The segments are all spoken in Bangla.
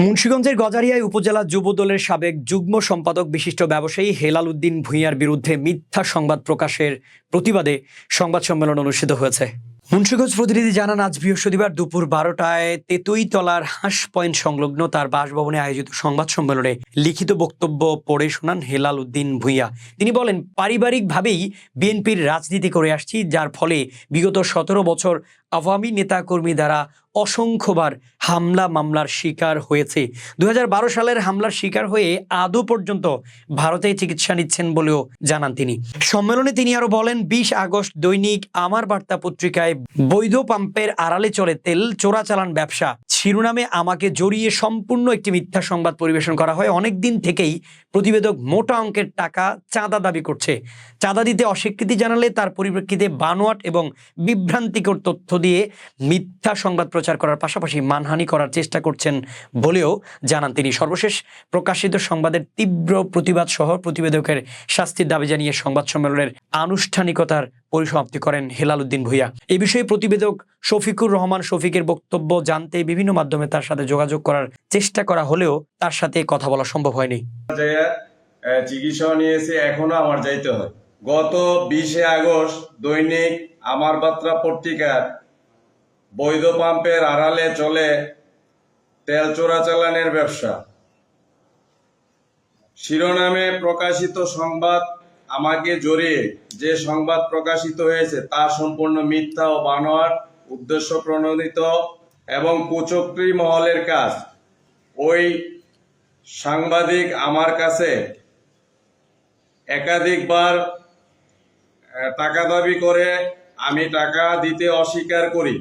মুন্সিগঞ্জের গজারিয়ায় উপজেলা যুব দলের সাবেক যুগ্ম সম্পাদক বিশিষ্ট ব্যবসায়ী হেলাল উদ্দিন ভূঁইয়ার বিরুদ্ধে মিথ্যা সংবাদ প্রকাশের প্রতিবাদে সংবাদ সম্মেলন অনুষ্ঠিত হয়েছে। মুন্সিগঞ্জ প্রতিনিধি জানান, আজ বৃহস্পতিবার দুপুর বারোটায় তেতুইতলার হাঁস পয়েন্ট সংলগ্ন তার বাসভবনে আয়োজিত সংবাদ সম্মেলনে লিখিত বক্তব্য পড়ে শোনান হেলাল উদ্দিন ভূঁইয়া। তিনি বলেন, পারিবারিকভাবেই বিএনপির রাজনীতি করে আসছি, যার ফলে বিগত সতেরো বছর আওয়ামী নেতাকর্মী দ্বারা অসংখ্যবার হামলা মামলার শিকার হয়েছে। দুহাজার বারো সালের হামলার শিকার হয়ে আদৌ পর্যন্ত ভারতে চিকিৎসা নিচ্ছেন বলেও জানান তিনি। সম্মেলনে তিনি আরও বলেন, বিশ আগস্ট দৈনিক আমার বার্তা পত্রিকায় বৈধ পাম্পের আড়ালে চলে তেল চোরাচালান ব্যবসা। শিরোনামে আমাকে জড়িয়ে সম্পূর্ণ একটি মিথ্যা সংবাদ পরিবেশন করা হয়। অনেক দিন থেকেই প্রতিবেদক মোটা অঙ্কের টাকা চাঁদা দাবি করছে। চাঁদা দিতে অস্বীকৃতি জানালে তার পরিপ্রেক্ষিতে বানোয়াট এবং বিভ্রান্তিকর তথ্য দিয়ে মিথ্যা সংবাদ প্রচার করার পাশাপাশি মানহানি করার চেষ্টা করছেন বলেও জানান তিনি। সর্বশেষ প্রকাশিত সংবাদের তীব্র প্রতিবাদ সহ প্রতিবেদকের শাস্তির দাবি জানিয়ে সংবাদ সম্মেলনের আনুষ্ঠানিকতার পরিসমাপ্তি করেন হেলাল উদ্দিন ভূঁইয়া। এ বিষয়ে প্রতিবেদক শফিকুর রহমান শফিকের বক্তব্য জানতে বিভিন্ন মাধ্যমে তার সাথে যোগাযোগ করার চেষ্টা করা হলেও তার সাথে কথা বলা সম্ভব হয়নি। চিকিৎসা নিয়েছে, এখনও আমার যাইতে হয়। গত বিশে আগস্ট দৈনিক আমার বার্তা পত্রিকার বৈধ পাম্পের আড়ালে চলে তেল চোরাচালানের ব্যবসা। শিরোনামে প্রকাশিত সংবাদ আমাকে জড়িয়ে যে সংবাদ প্রকাশিত হয়েছে তা সম্পূর্ণ মিথ্যা ও বানোয়ার উদ্দেশ্য প্রণোদিত এবং কুচক্রী মহলের কাজ। ওই সাংবাদিক আমার কাছে একাধিকবার টাকা দাবি করে, আমি টাকা দিতে অস্বীকার করি।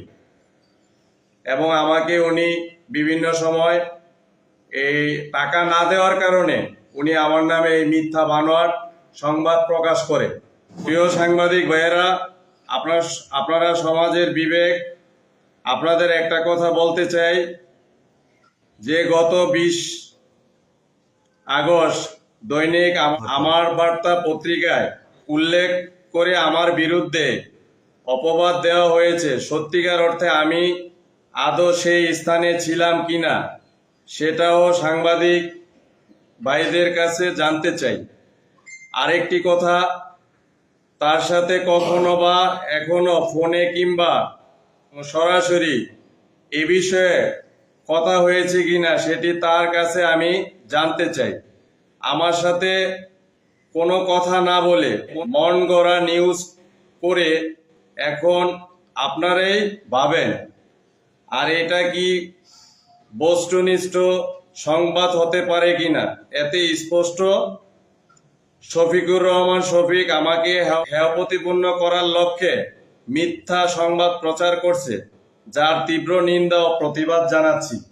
এবং আমাকে উনি বিভিন্ন সময় এই টাকা না দেওয়ার কারণে উনি আমার নামে এই মিথ্যা বানোয়ার সংবাদ প্রকাশ করে। প্রিয় সাংবাদিক ভাইয়েরা, আপনার আপনারা সমাজের বিবেক, আপনাদের একটা কথা বলতে চাই। যে গত বিশ আগস্ট দৈনিক আমার বার্তা পত্রিকায় উল্লেখ করে আমার বিরুদ্ধে অপবাদ দেওয়া হয়েছে। সত্যিকার অর্থে আমি আদৌ সেই স্থানে ছিলাম কিনা, সেটাও সাংবাদিক ভাইদের কাছে জানতে চাই। আরেকটি কথা, তার সাথে কখনো বা এখনও ফোনে কিংবা সরাসরি এ বিষয়ে কথা হয়েছে কিনা, সেটি তার কাছে আমি জানতে চাই। আমার সাথে কোনো কথা না বলে মন গড়া নিউজ করে এখন আপনারাই ভাবেন। আর এটা কি বস্তুনিষ্ঠ সংবাদ হতে পারে কিনা? এতে স্পষ্ট। শফিকুর রহমান শফিক আমাকে হেয়- হেয় করার লক্ষ্যে মিথ্যা সংবাদ প্রচার করছে, যার তীব্র নিন্দা ও প্রতিবাদ জানাচ্ছি।